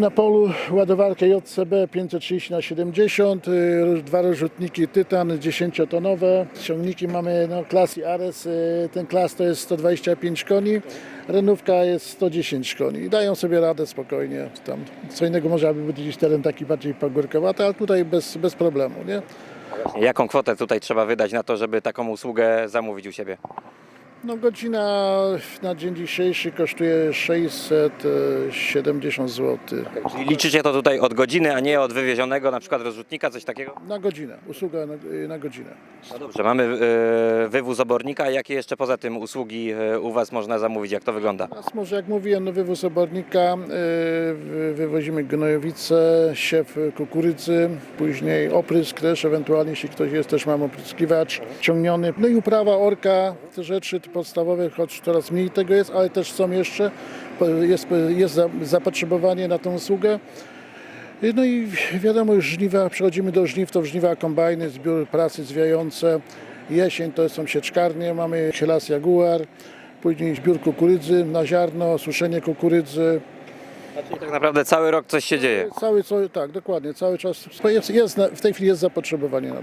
Na polu ładowarkę JCB 530 na 70 y, dwa rozrzutniki Tytan 10-tonowe. Ciągniki mamy no, klasy Ares, y, ten klas to jest 125 koni, renówka jest 110 koni. I dają sobie radę spokojnie. Tam co innego może by być teren taki bardziej pagórkowaty, ale tutaj bez, bez problemu, nie? Jaką kwotę tutaj trzeba wydać na to, żeby taką usługę zamówić u siebie? No godzina na dzień dzisiejszy kosztuje 670 zł. Czyli liczycie to tutaj od godziny, a nie od wywiezionego na przykład rozrzutnika, coś takiego? Na godzinę, usługa na, na godzinę. No dobrze, mamy e, wywóz obornika. Jakie jeszcze poza tym usługi e, u Was można zamówić? Jak to wygląda? Teraz może jak mówiłem, no wywóz obornika, wy- wywozimy gnojowice, siew kukurydzy, później oprysk też, ewentualnie jeśli ktoś jest, też mam opryskiwacz ciągniony. No i uprawa orka, te rzeczy podstawowe, choć coraz mniej tego jest, ale też są jeszcze, jest, jest za- zapotrzebowanie na tą usługę. No i wiadomo, już żniwa, przechodzimy do żniw, to żniwa kombajny, zbiór pracy zwijające. Jesień to są sieczkarnie, mamy sielas jaguar, później zbiór kukurydzy na ziarno, suszenie kukurydzy. Czyli tak naprawdę cały rok coś się dzieje. Cały, cały tak, dokładnie, cały czas jest, jest, w tej chwili jest zapotrzebowanie na to.